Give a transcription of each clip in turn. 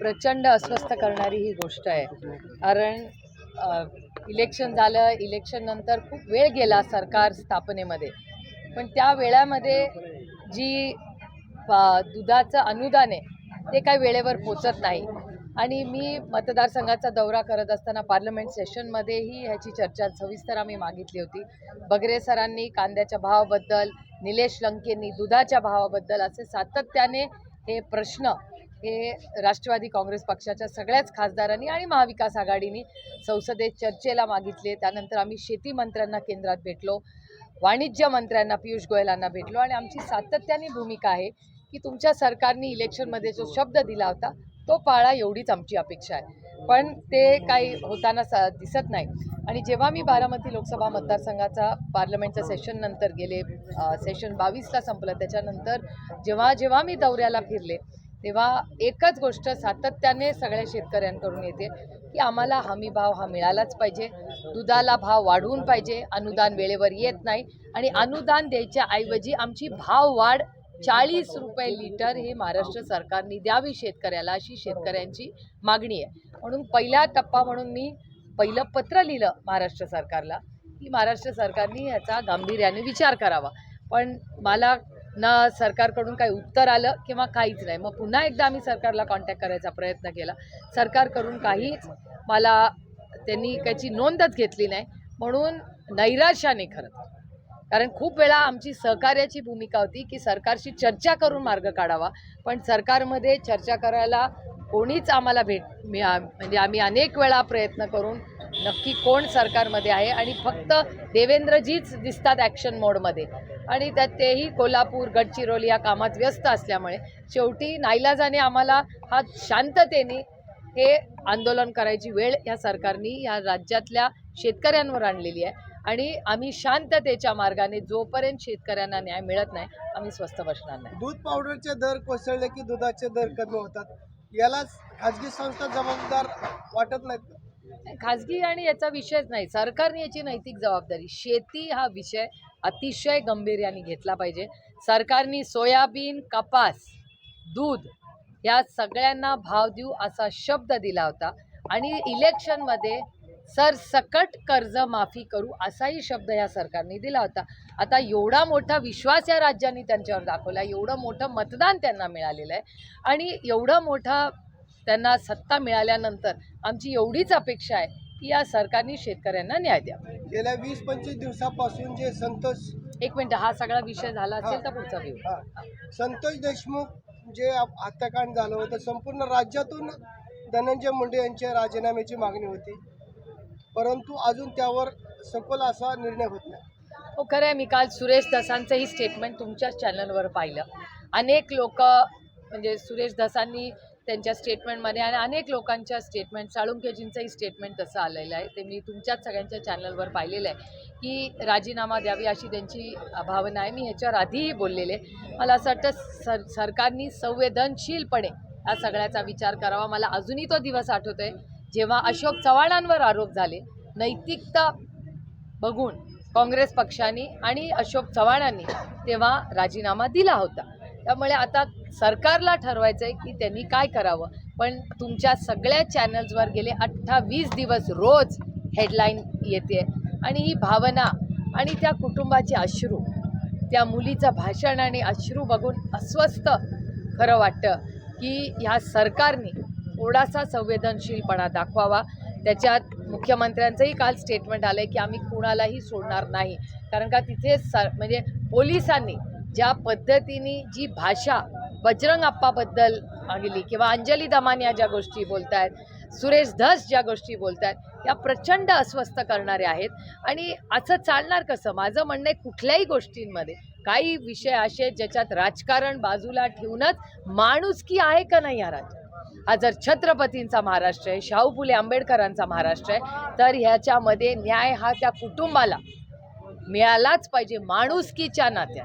प्रचंड अस्वस्थ करणारी ही गोष्ट आहे. कारण इलेक्शन झालं इलेक्शन नंतर खूप वेळ गेला सरकार स्थापनेमध्ये. पण त्या वेळामध्ये जी दुधाचं अनुदान आहे ते काही वेळेवर पोचत नाही. आणि मी मतदारसंघाचा दौरा करत असताना पार्लमेंट सेशनमध्येही ह्याची चर्चा सविस्तर आम्ही मागितली होती. बगरे सरांनी कांद्याच्या भावाबद्दल निलेश लंकेंनी दुधाच्या भावाबद्दल असे सातत्याने हे प्रश्न हे राष्ट्रवादी काँग्रेस पक्षाच्या सगळ्याच खासदारांनी आणि महाविकास आघाडीने संसदेत चर्चेला मागितले. त्यानंतर आम्ही शेती मंत्र्यांना केंद्रात भेटलो वाणिज्य मंत्र्यांना पियुष गोयलांना भेटलो आणि आमची सातत्याने भूमिका आहे की तुमच्या सरकारने इलेक्शनमध्ये जो शब्द दिला होता तो पाळा एवढीच आमची अपेक्षा आहे. पण ते काही होताना सा दिसत नाही. आणि जेव्हा मी बारामती लोकसभा मतदारसंघाचा पार्लमेंटचं सेशन नंतर गेले सेशन बावीसला संपलं त्याच्यानंतर जेव्हा जेव्हा मी दौऱ्याला फिरले तेव्हा एकच गोष्ट सातत्याने सगळ्या शेतकऱ्यांकडून येते की आम्हाला हमी भाव हा मिळालाच पाहिजे दुधाला भाव वाढवून पाहिजे अनुदान वेळेवर येत नाही आणि अनुदान द्यायच्या ऐवजी आमची भाव वाढ चाळीस रुपये लिटर हे महाराष्ट्र सरकारने द्यावी शेतकऱ्याला अशी शेतकऱ्यांची मागणी आहे. म्हणून पहिला टप्पा म्हणून मी पहिलं पत्र लिहिलं महाराष्ट्र सरकारला की महाराष्ट्र सरकारने ह्याचा गांभीर्याने विचार करावा. पण मला ना सरकारकडून काही उत्तर आलं किंवा काहीच नाही. मग पुन्हा एकदा आम्ही सरकारला कॉन्टॅक्ट करायचा प्रयत्न केला. सरकारकडून काहीच मला त्यांनी त्याची नोंदच घेतली नाही. म्हणून नैराश्याने खरं. कारण खूप वेळा आमची सहकार्याची भूमिका होती की सरकारशी चर्चा करून मार्ग काढावा. पण सरकारमध्ये चर्चा करायला कोणीच आम्हाला भेट म्हणजे आम्ही अनेक वेळा प्रयत्न करून नक्की कोण सरकारमध्ये आहे आणि फक्त देवेंद्रजीच दिसतात ॲक्शन मोडमध्ये आणि त्यात तेही कोल्हापूर गडचिरोली या कामात व्यस्त असल्यामुळे शेवटी नाईलाजाने आम्हाला हा शांततेने हे आंदोलन करायची वेळ या सरकारने या राज्यातल्या शेतकऱ्यांवर आणलेली आहे. आणि आम्ही शांततेच्या मार्गाने जोपर्यंत शेतकऱ्यांना न्याय मिळत नाही आम्ही स्वस्त बसणार नाही. दूध पावडरचे दर कोसळले की दुधाचे दर कमी होतात. याला खाजगी संस्था जबाबदार वाटत नाहीत? खाजगी आणि याचा विषयच नाही. सरकारने याची नैतिक जबाबदारी. शेती हा विषय अतिशय गंभीर्याने घेतला पाहिजे. सरकारने सोयाबीन कपास दूध या सगळ्यांना भाव देऊ असा शब्द दिला होता. आणि इलेक्शनमध्ये सरसकट कर्ज माफी करू असाही शब्द या सरकारने दिला होता. आता एवढा मोठा विश्वास या राज्यांनी त्यांच्यावर दाखवला एवढं मोठं मतदान त्यांना मिळालेलं आहे. आणि एवढं मोठा त्यांना सत्ता मिळाल्यानंतर आमची एवढीच अपेक्षा आहे की या सरकारने शेतकऱ्यांना न्याय द्या गेल्या वीस पंचवीस दिवसापासून जे संतोष एक मिनिट हा सगळा विषय झाला असेल तर पुढचा घेऊ हा, संतोष देशमुख जे आप- हत्याकांड झालं होतं संपूर्ण राज्यातून धनंजय मुंडे यांच्या राजीनाम्याची मागणी होती. परंतु अजून त्यावर सखोल असा निर्णय होत नाही. हो खरं आहे. मी काल सुरेश दसांचंही स्टेटमेंट तुमच्याच चॅनलवर पाहिलं. अनेक लोक म्हणजे सुरेश दसांनी त्यांच्या स्टेटमेंटमध्ये आणि अनेक लोकांच्या स्टेटमेंट साळुंकेजींचंही स्टेटमेंट तसं आलेलं आहे. ते मी तुमच्याच सगळ्यांच्या चॅनलवर पाहिलेलं आहे की राजीनामा द्यावी अशी त्यांची भावना आहे. मी ह्याच्यावर आधीही बोललेले मला असं वाटतं सर सरकारनी संवेदनशीलपणे या सगळ्याचा विचार करावा. मला अजूनही तो दिवस आठवतो आहे जेव्हा अशोक चव्हाणांवर आरोप झाले नैतिकता बघून काँग्रेस पक्षाने आणि अशोक चव्हाणांनी तेव्हा राजीनामा दिला होता. त्यामुळे आता सरकारला ठरवायचं आहे की त्यांनी काय करावं. पण तुमच्या सगळ्या चॅनल्सवर गेले अठ्ठावीस दिवस रोज हेडलाईन येते आणि ही भावना आणि त्या कुटुंबाचे अश्रू त्या मुलीचं भाषण आणि अश्रू बघून अस्वस्थ खरं वाटतं की ह्या सरकारने थोडासा संवेदनशीलपणा दाखवावा. त्याच्यात मुख्यमंत्र्यांचंही काल स्टेटमेंट आलं आहे की आम्ही कुणालाही सोडणार नाही. कारण का तिथे स म्हणजे पोलिसांनी ज्या पद्धतीने जी भाषा बजरंग आप्पाबद्दल मागली किंवा अंजली दमान या ज्या गोष्टी बोलत आहेत सुरेश धस ज्या गोष्टी बोलत आहेत या प्रचंड अस्वस्थ करणाऱ्या आहेत. आणि असं चालणार कसं? माझं म्हणणं आहे कुठल्याही गोष्टींमध्ये काही विषय असे आहेत ज्याच्यात राजकारण बाजूला ठेवूनच माणुसकी आहे का नाही या राज्यात? हा जर छत्रपतींचा महाराष्ट्र आहे शाहू फुले आंबेडकरांचा महाराष्ट्र आहे तर ह्याच्यामध्ये न्याय हा त्या कुटुंबाला मिळालाच पाहिजे. माणुसकीच्या नात्या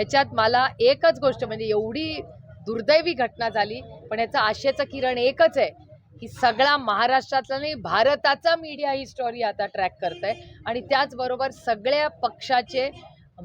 ह्याच्यात मला एकच गोष्ट म्हणजे एवढी दुर्दैवी घटना झाली पण याचं आशेचं किरण एकच आहे की सगळा महाराष्ट्रातला नाही भारताचा मीडिया ही स्टोरी आता ट्रॅक करत आहे आणि त्याचबरोबर सगळ्या पक्षाचे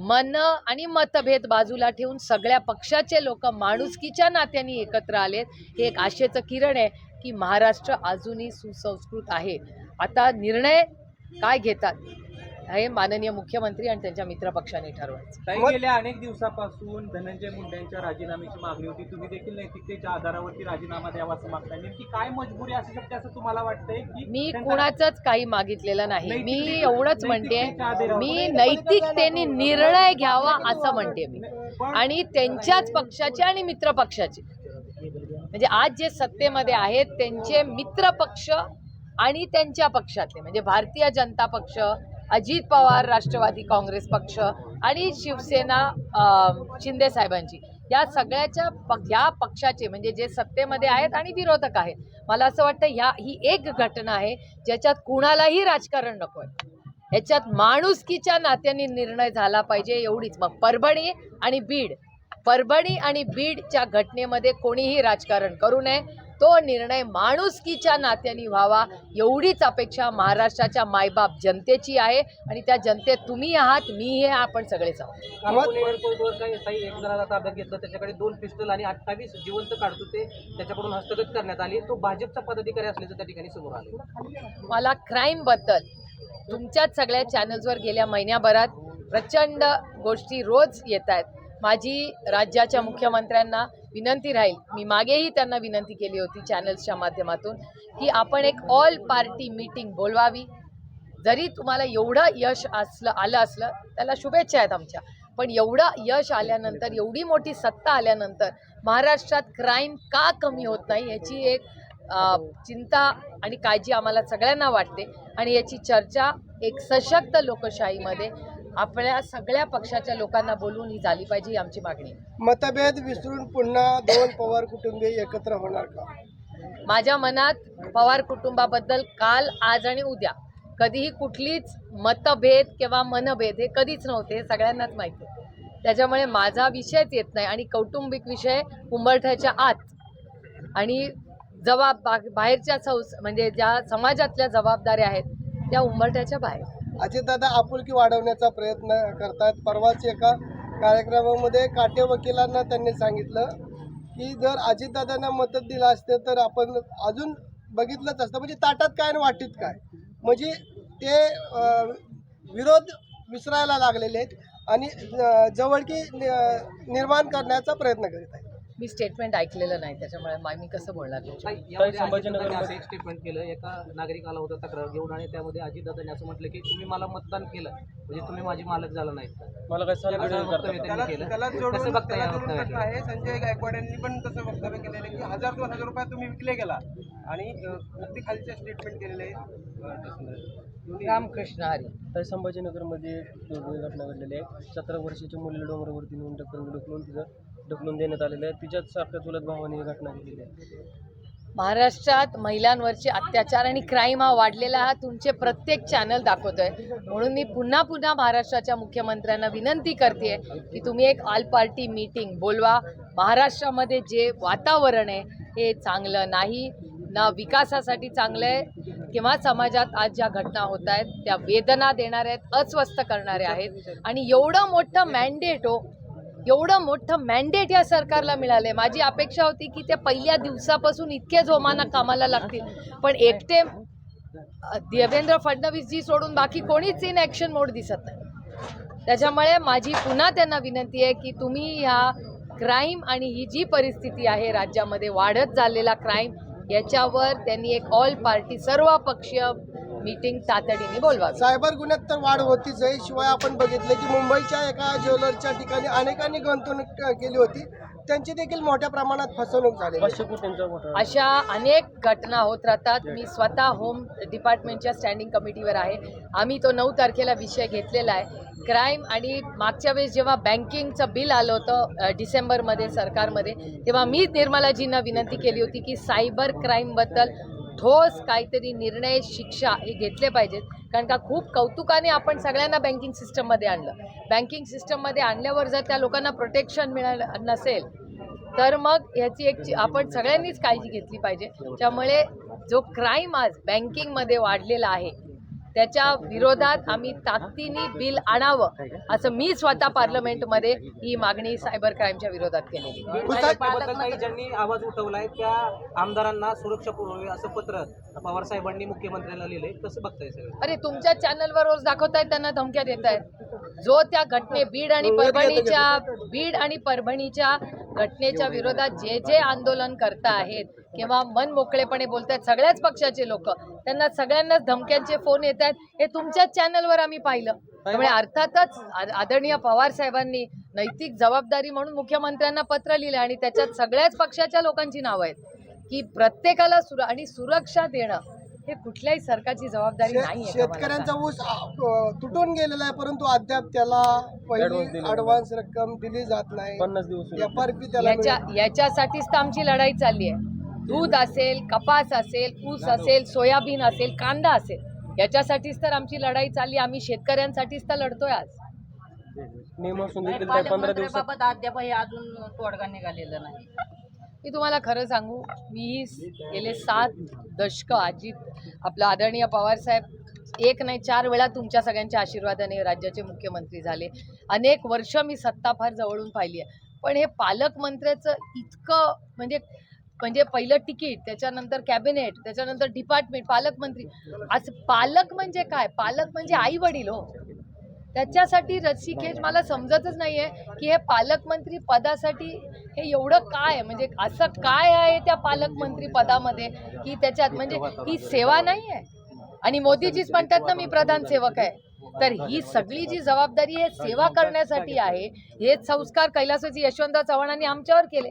मन आणि मतभेद बाजूला ठेवून सगळ्या पक्षाचे लोक माणुसकीच्या नात्याने एकत्र आलेत हे एक आशेचं किरण आहे की महाराष्ट्र अजूनही सुसंस्कृत आहे. आता निर्णय काय घेतात? हे माननीय मुख्यमंत्री आणि त्यांच्या मित्रपक्षाने ठरवायचं. गेल्या अनेक दिवसापासून धनंजय मुंडे यांच्या राजीनाम्याची मागणी होती. तुम्ही देखील नैतिकतेच्या आधारावरती राजीनामा द्यावा असं मागताय. नेमकी काय मजबुरी असू शकते असं तुम्हाला वाटतंय की मी कुणाचंच काही मागितलेलं नाही. मी एवढंच म्हणते आधारावर- मी नैतिकतेने निर्णय घ्यावा असं म्हणते मी. आणि त्यांच्याच पक्षाचे आणि मित्र पक्षाचे. म्हणजे आज जे सत्तेमध्ये आहेत त्यांचे मित्र पक्ष आणि त्यांच्या पक्षातले. म्हणजे भारतीय जनता पक्ष अजित पवार राष्ट्रवादी काँग्रेस पक्ष आणि शिवसेना शिंदे साहेबांची. या सगळ्याच्या प- या पक्षाचे म्हणजे जे सत्तेमध्ये आहेत आणि विरोधक आहेत. मला असं वाटतं ह्या ही एक घटना आहे ज्याच्यात कुणालाही राजकारण नको आहे ह्याच्यात माणुसकीच्या नात्याने निर्णय झाला पाहिजे एवढीच. मग परभणी आणि बीड. परभणी आणि बीडच्या घटनेमध्ये कोणीही राजकारण करू नये. तो निर्णय माणुसकीच्या नात्याने व्हावा. एवढीच अपेक्षा महाराष्ट्राच्या मायबाप जनतेची आहे आणि त्या जनतेत तुम्ही आहात मी हे आपण सगळेच आहोत घेतलं त्याच्याकडे दोन पिस्टल आणि अठ्ठावीस जिवंत काढतो ते त्याच्याकडून हस्तगत करण्यात आली. तो भाजपचा पदाधिकारी असल्याचं त्या ठिकाणी समोर आलं. मला क्राईमबद्दल तुमच्याच सगळ्या चॅनल्सवर गेल्या महिन्याभरात प्रचंड गोष्टी रोज येत आहेत माझी राज्याच्या मुख्यमंत्र्यांना विनंती राहील. मी मागेही त्यांना विनंती केली होती चॅनल्सच्या माध्यमातून की आपण एक ऑल पार्टी मीटिंग बोलवावी. जरी तुम्हाला एवढं यश असलं आलं असलं त्याला शुभेच्छा आहेत आमच्या. पण एवढं यश आल्यानंतर एवढी मोठी सत्ता आल्यानंतर महाराष्ट्रात क्राईम का कमी होत नाही याची एक चिंता आणि काळजी आम्हाला सगळ्यांना वाटते. आणि याची चर्चा एक सशक्त लोकशाहीमध्ये आपल्या सगळ्या पक्षाच्या लोकांना बोलून ही झाली पाहिजे ही आमची मागणी. मतभेद विसरून पुन्हा दोन पवार कुटुंबीय एकत्र होणार का? माझ्या मनात पवार कुटुंबाबद्दल काल आज आणि उद्या कधीही कुठलीच मतभेद किंवा मनभेद हे कधीच नव्हते हे सगळ्यांनाच माहिती आहे. त्याच्यामुळे माझा विषयच येत नाही आणि कौटुंबिक विषय उंबरठ्याच्या आत आणि जबाब बा- बाहेरच्या संस म्हणजे ज्या समाजातल्या जबाबदाऱ्या आहेत त्या उंबरठ्याच्या बाहेर. अजितदादा आपुलकी वाढवण्याचा प्रयत्न करतात. परवाच एका कार्यक्रमामध्ये काटे वकिलांना त्यांनी सांगितलं की जर अजितदादांना मदत दिलं असते तर आपण अजून बघितलंच असतं. म्हणजे ताटात काय आणि वाटीत काय? म्हणजे ते विरोध विसरायला लागलेले आहेत आणि जवळकी नि- निर्माण करण्याचा प्रयत्न करीत आहेत. मी स्टेटमेंट ऐकलेलं नाही त्याच्यामुळे मा- मी कसं बोलणार ताई, यामध्ये अजितदादांनी असं एक स्टेटमेंट केलं एका नागरिकाला होता तक्रार घेऊन आणि त्यामध्ये अजितदादांनी असं म्हटलं की तुम्ही मला मतदान केलं म्हणजे तुम्ही माझी मालक झाला नाहीत मला काय असं वक्तव्य त्यांनी केलं. कसं बघता या वक्तव्याकडे? आहे संजय गायकवाड यांनी पण तसं वक्तव्य केलेलं आहे की हजार दोन हजार रुपयात तुम्ही विकले गेला. आणि अ, अगदी खालचे स्टेटमेंट केलेले आहे. रामकृष्ण हरी. तर संभाजीनगरमध्ये एक दुर्दैवी घटना घडलेली आहे सतरा वर्षाच्या मुलीला डोंगरावरती नेऊन ढकलून ढकलून तिचं ढकलून देण्यात आलेलं आहे. तिच्याच सारख्या चुलत भावाने ही घटना घडलेली आहे. महाराष्ट्रात महिलांवरचे अत्याचार आणि क्राईम हा वाढलेला हा तुमचे प्रत्येक चॅनल दाखवतोय. म्हणून मी पुन्हा पुन्हा महाराष्ट्राच्या मुख्यमंत्र्यांना विनंती करते की तुम्ही एक ऑल पार्टी मीटिंग बोलवा. महाराष्ट्रामध्ये जे वातावरण आहे हे चांगलं नाही. ना विकासासाठी चांगलं आहे किंवा समाजात आज ज्या घटना होत आहेत त्या वेदना देणाऱ्या आहेत अस्वस्थ करणाऱ्या आहेत. आणि एवढं मोठं मॅन्डेट हो एवढं मोठं मॅन्डेट या सरकारला मिळालंय. माझी अपेक्षा होती की ते पहिल्या दिवसापासून इतके जोमानं कामाला लागतील. पण एकटे देवेंद्र फडणवीस जी सोडून बाकी कोणीच इन ॲक्शन मोड दिसत नाही. त्याच्यामुळे माझी पुन्हा त्यांना विनंती आहे की तुम्ही ह्या क्राईम आणि ही जी परिस्थिती आहे राज्यामध्ये वाढत चाललेला क्राईम याच्यावर त्यांनी एक ऑल पार्टी सर्व पक्षीय मीटिंग तातडीने बोलवावी. सायबर गुन्ह्यात तर वाढ होतीच आहे. शिवाय आपण बघितलं की मुंबईच्या एका ज्वेलरच्या ठिकाणी अनेकांनी गुंतवणूक केली होती. त्यांची देखील मोठ्या प्रमाणात फसवणूक झाली अशा अनेक घटना होत राहतात. मी स्वतः होम डिपार्टमेंटच्या स्टँडिंग कमिटीवर आहे. आम्ही तो नऊ तारखेला विषय घेतलेला आहे. क्राईम आणि मागच्या वेळेस जेव्हा बँकिंगचं बिल आलं होतं डिसेंबरमध्ये सरकारमध्ये तेव्हा मी निर्मलाजींना विनंती केली होती की सायबर क्राईमबद्दल ठोस काहीतरी निर्णय शिक्षा हे घेतले पाहिजेत. कारण का खूप कौतुकाने आपण सगळ्यांना बँकिंग सिस्टममध्ये आणलं. बँकिंग सिस्टममध्ये आणल्यावर जर त्या लोकांना प्रोटेक्शन मिळालं नसेल तर मग याची एक आपण सगळ्यांनीच काळजी घेतली पाहिजे. त्यामुळे जो क्राईम आज बँकिंगमध्ये वाढलेला आहे त्याच्या विरोधात आम्ही ताकदीने बिल आणावं असं मी स्वतः पार्लमेंटमध्ये ही मागणी सायबर क्राईमच्या विरोधात केलेली काही ज्यांनी आवाज उठवलाय त्या आमदारांना सुरक्षा पुरवावी असं पत्र पवार साहेबांनी मुख्यमंत्र्यांना लिहिलंय. कसं बघताय सगळं? अरे तुमच्या चॅनलवर रोज दाखवतायत त्यांना धमक्या देत आहेत जो त्या घटने बीड आणि परभणीच्या बीड आणि परभणीच्या घटनेच्या विरोधात जे जे आंदोलन करता आहेत किंवा मन मोकळेपणे बोलतायत सगळ्याच पक्षाचे लोक त्यांना सगळ्यांनाच धमक्यांचे फोन येत आहेत हे तुमच्याच चॅनलवर आम्ही पाहिलं. त्यामुळे अर्थातच आदरणीय पवार साहेबांनी नैतिक जबाबदारी म्हणून मुख्यमंत्र्यांना पत्र लिहिलं आणि त्याच्यात सगळ्याच पक्षाच्या लोकांची नावं आहेत की प्रत्येकाला सुर आणि सुरक्षा देणं हे कुठल्याही सरकारची जबाबदारी नाही शेतकऱ्यांचा ऊस तुटून गेलेला आहे परंतु अद्याप त्याला पहिली ऍडव्हान्स रक्कम दिली जात नाही. याच्यासाठीच तर आमची लढाई चालली आहे. दूध असेल कपास असेल ऊस असेल सोयाबीन असेल कांदा असेल याच्यासाठीच तर आमची लढाई चालली. आम्ही शेतकऱ्यांसाठीच तर लढतोय आज. नियम असून देखील त्या पंधरा दिवसात. पालकमंत्र्याबाबत अद्यापही अजून तोडगा निघालेला नाही. मी तुम्हाला खरं सांगू मी गेले सात दशकं अजित आपलं आदरणीय पवारसाहेब एक नाही चार वेळा तुमच्या सगळ्यांच्या आशीर्वादाने राज्याचे मुख्यमंत्री झाले. अनेक वर्ष मी सत्ता फार जवळून पाहिली आहे. पण हे पालकमंत्र्याचं इतकं म्हणजे म्हणजे पहिलं तिकीट त्याच्यानंतर कॅबिनेट त्याच्यानंतर डिपार्टमेंट पालकमंत्री. असं पालक म्हणजे काय? पालक म्हणजे आई वडील हो. त्याच्यासाठी रसिकेश मला समजतच नाहीये की हे पालकमंत्री पदासाठी हे एवढं काय? म्हणजे असं काय आहे त्या पालकमंत्री पदामध्ये की त्याच्यात म्हणजे ही सेवा नाही आहे आणि मोदीजीच म्हणतात ना मी प्रधान सेवक आहे. तर ही सगळी जी जबाबदारी आहे सेवा करण्यासाठी आहे हे संस्कार कैलासाची यशवंतराव चव्हाणांनी आमच्यावर केले.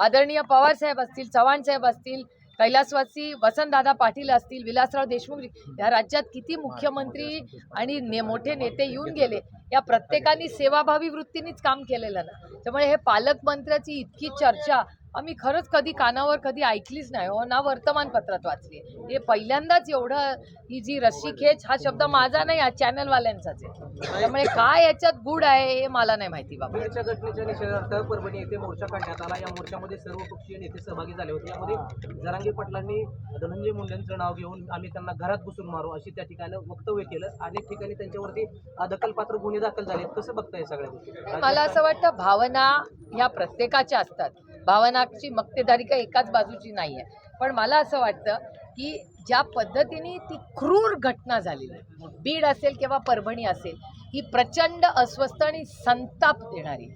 आदरणीय पवार साहेब असतील चव्हाण साहेब असतील कैलासवासी वसंतदादा पाटील असतील विलासराव देशमुख या राज्यात किती मुख्यमंत्री आणि ने मोठे नेते येऊन गेले या प्रत्येकाने सेवाभावी वृत्तीनेच काम केलेलं ना. त्यामुळे हे पालकमंत्र्याची इतकी चर्चा आम्ही खरंच कधी कानावर कधी ऐकलीच नाही हो ना वर्तमानपत्रात वाचली. हे पहिल्यांदाच एवढं ही जी रस्सीखेच हा शब्द माझा नाही हा चॅनलवाल्यांचाच आहे. त्यामुळे काय याच्यात गुड आहे हे मला नाही माहिती बाबा. बीडच्या घटनेच्या निषेधार्थ परभणी येथे मोर्चा काढण्यात आला. या मोर्चामध्ये सर्व पक्षीय नेते सहभागी झाले होते. यामध्ये जरांगे पाटलांनी धनंजय मुंडेंचं नाव घेऊन आम्ही त्यांना घरात घुसून मारू अशी त्या ठिकाणी वक्तव्य केलं. अनेक ठिकाणी त्यांच्यावरती दखलपात्र गुन्हे दाखल झाले कसं बघताय सगळ्या मला असं वाटतं भावना ह्या प्रत्येकाच्या असतात. भावनाची मक्तेदारी काही एकाच बाजूची नाही आहे पण मला असं वाटतं की ज्या पद्धतीने ती क्रूर घटना झालेली आहे, बीड असेल किंवा परभणी असेल ही प्रचंड अस्वस्थ आणि संताप देणारी.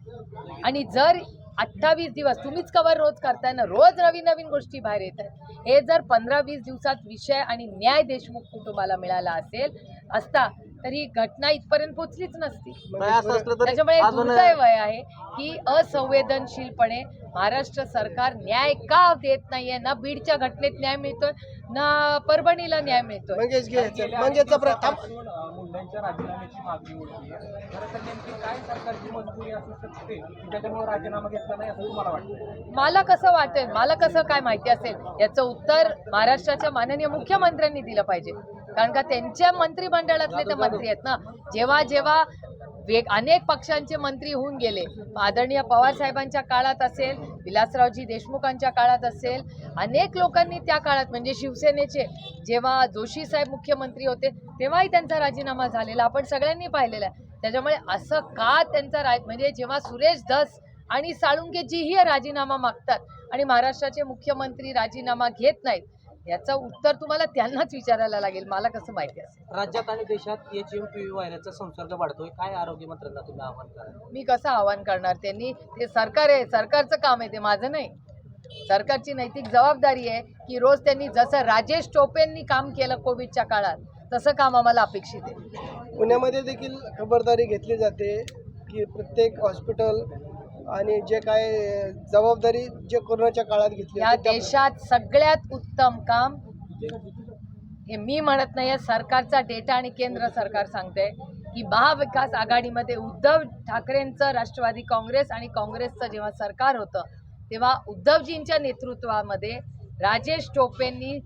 आणि जर अठ्ठावीस दिवस तुम्हीच कवर रोज करताय ना रोज नवीन नवीन गोष्टी बाहेर येत आहेत. हे जर पंधरा वीस दिवसात विषय आणि न्याय देशमुख कुटुंबाला मिळाला असेल असता तर ही घटना इथपर्यंत पोचलीच नसती. त्याच्यामुळे दुर्दैव आहे की असंवेदनशीलपणे महाराष्ट्र सरकार न्याय का देत नाहीये? ना बीडच्या घटनेत न्याय मिळतोय ना परभणीला न्याय मिळतोय. मंगेश घे मंगेशचा प्रथम अं, मुंडेंच्या राजीनाम्याची मागणी होती खरं तर नेमकी काय सरकारची मजबुरी असू शकते? की त्याच्यामुळे राजीनामा घेतला नाही असं तुम्हाला वाटतं मला कसं वाटेल मला कसं काय माहिती असेल? याचं उत्तर महाराष्ट्राच्या माननीय मुख्यमंत्र्यांनी दिलं पाहिजे. कारण का त्यांच्या मंत्रिमंडळातले ते मंत्री आहेत ना. जेव्हा जेव्हा वेग अनेक पक्षांचे मंत्री होऊन गेले आदरणीय पवार साहेबांच्या काळात असेल विलासरावजी देशमुखांच्या काळात असेल अनेक लोकांनी त्या काळात म्हणजे शिवसेनेचे जेव्हा जोशी साहेब मुख्यमंत्री होते तेव्हाही त्यांचा राजीनामा झालेला आपण सगळ्यांनी पाहिलेला आहे. त्याच्यामुळे असं का त्यांचा राज म्हणजे जेव्हा सुरेश धस आणि साळुंकेजीही राजीनामा मागतात आणि महाराष्ट्राचे मुख्यमंत्री राजीनामा घेत नाहीत याचं उत्तर तुम्हाला त्यांनाच विचारायला लागेल. मला कसं माहिती असेल? राज्यात आणि देशात एच एम पी व्ही व्हायरसचा संसर्ग वाढतोय. काय आरोग्य मंत्र्यांना तुम्ही आवाहन करा मी कसं आवाहन करणार? त्यांनी ते सरकार आहे. सरकारचं काम आहे ते. माझं नाही. सरकारची नैतिक जबाबदारी आहे की रोज त्यांनी जसं राजेश टोपेंनी काम केलं कोविडच्या काळात तसं काम आम्हाला अपेक्षित आहे. पुण्यामध्ये देखील खबरदारी घेतली जाते की प्रत्येक हॉस्पिटल आणि जे काय जबाबदारी जे कोरोनाच्या काळात घेतली या देशात सगळ्यात उत्तम काम हे मी म्हणत नाही सरकारचा डेटा आणि केंद्र सरकार सांगते की महाविकास आघाडीमध्ये उद्धव ठाकरेंचं राष्ट्रवादी काँग्रेस आणि काँग्रेसचं जेव्हा सरकार होतं तेव्हा उद्धवजींच्या नेतृत्वामध्ये राजेश टोपेंनी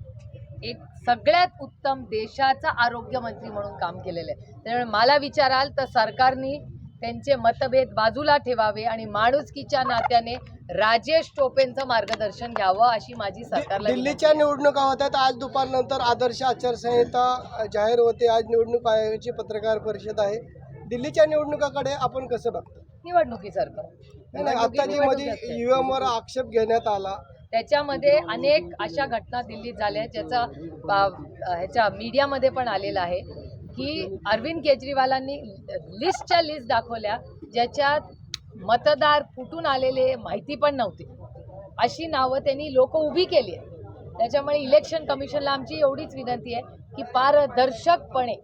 एक सगळ्यात उत्तम देशाचा आरोग्यमंत्री म्हणून काम केलेलं आहे. त्यामुळे मला विचाराल तर सरकारने त्यांचे मतभेद बाजूला ठेवावे आणि माणुसकीच्या नात्याने राजेश टोपेंचं मार्गदर्शन घ्यावं अशी माझी सरकारला दिल्लीच्या निवडणुका होत आहेत. आज दुपारनंतर आदर्श आचारसंहिता जाहीर होते. आज निवडणूक आयोगाची पत्रकार परिषद आहे. दिल्लीच्या निवडणुकाकडे आपण कसं बघतो? निवडणुकीसारखं. निवडणुकी आत्ताची मध्ये आक्षेप घेण्यात आला. त्याच्यामध्ये अनेक अशा घटना दिल्लीत झाल्या ज्याचा ह्याच्या मीडियामध्ये पण आलेला आहे. की अरविंद केजरीवालांनी लिस्टच्या लिस्ट दाखवल्या ज्याच्यात मतदार कुठून आलेले माहिती पण नव्हती. अशी नावं त्यांनी लोक उभी केली आहेत. त्याच्यामुळे इलेक्शन कमिशनला आमची एवढीच विनंती आहे की पारदर्शकपणे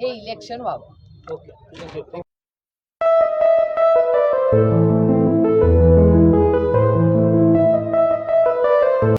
हे इलेक्शन व्हावं. ओके